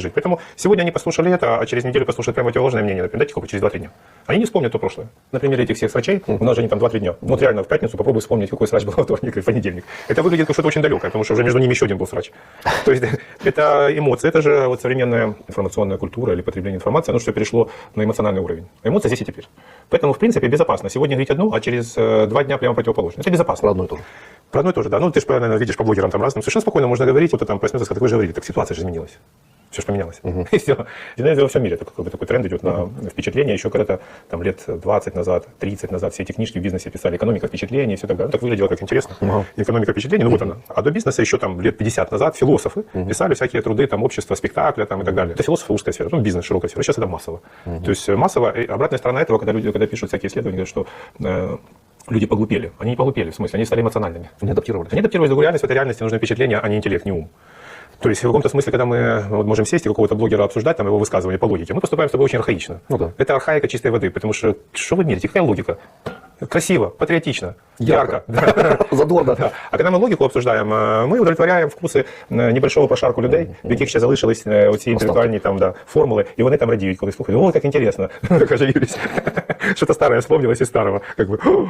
жить. Поэтому сегодня они послушали это, а через неделю послушают прямо противоположное мнение, например, дайте сколько, через 2-3 дня. Они не вспомнят то прошлое. На примере этих всех срачей, у нас же они там 2-3 дня. Вот реально в пятницу попробуй вспомнить, какой срач был во вторник и в понедельник. Это выглядит как что-то очень далекое, потому что уже между ними еще один был срач. То есть это эмоции, это же вот современная информационная культура или потребление информации, оно что перешло на эмоциональный уровень. Эмоции здесь и теперь. Поэтому, в принципе, безопасно. Сегодня говорить одно, а через э, два дня прямо противоположное. Это безопасно. Про одно и то же. Про одно и то же, да. Ну, ты же, наверное, видишь по блогерам там разным. Совершенно спокойно можно говорить, кто-то там проснется, так вы же говорили, так ситуация же изменилась. Все же поменялось. И все. Динамика во всем мире. Это какой-то такой тренд идет на впечатление. Еще когда-то там лет 20 назад, 30 назад все эти книжки в бизнесе писали «Экономика впечатлений» и все так далее. Ну, так выглядело как интересно. Экономика впечатлений, ну вот она. А до бизнеса еще там лет 50 назад философы писали всякие труды, там, общество спектакля там, и так далее. Это философы узкая сфера, ну, бизнес широкая сфера. Сейчас это массово. То есть э, массово, и обратная сторона этого, когда люди, когда пишут всякие исследования, что э, люди поглупели. Они не поглупели, в смысле, они стали эмоциональными. Не адаптировались. Они адаптировались к реальности, в этой реальности нужны впечатления, а не интеллект, не ум. То есть в каком-то смысле, когда мы вот, можем сесть и какого-то блогера обсуждать, там его высказывания по логике, мы поступаем с тобой очень архаично. Ну да. Это архаика чистой воды, потому что что вы мерите, какая логика? Красиво, патриотично, ярко. Да. Задорно. Да. А когда ми логіку обсуждаємо, е, ми удовлетворяємо вкуси е, небольшого прошарку людей, в яких ще залишились е, оці інтелектуальні там, да, формули, і вони там радіють, коли слухають. О, як інтересно, каже Юрій. Що-то старе вспомнилось із старого. Как бы,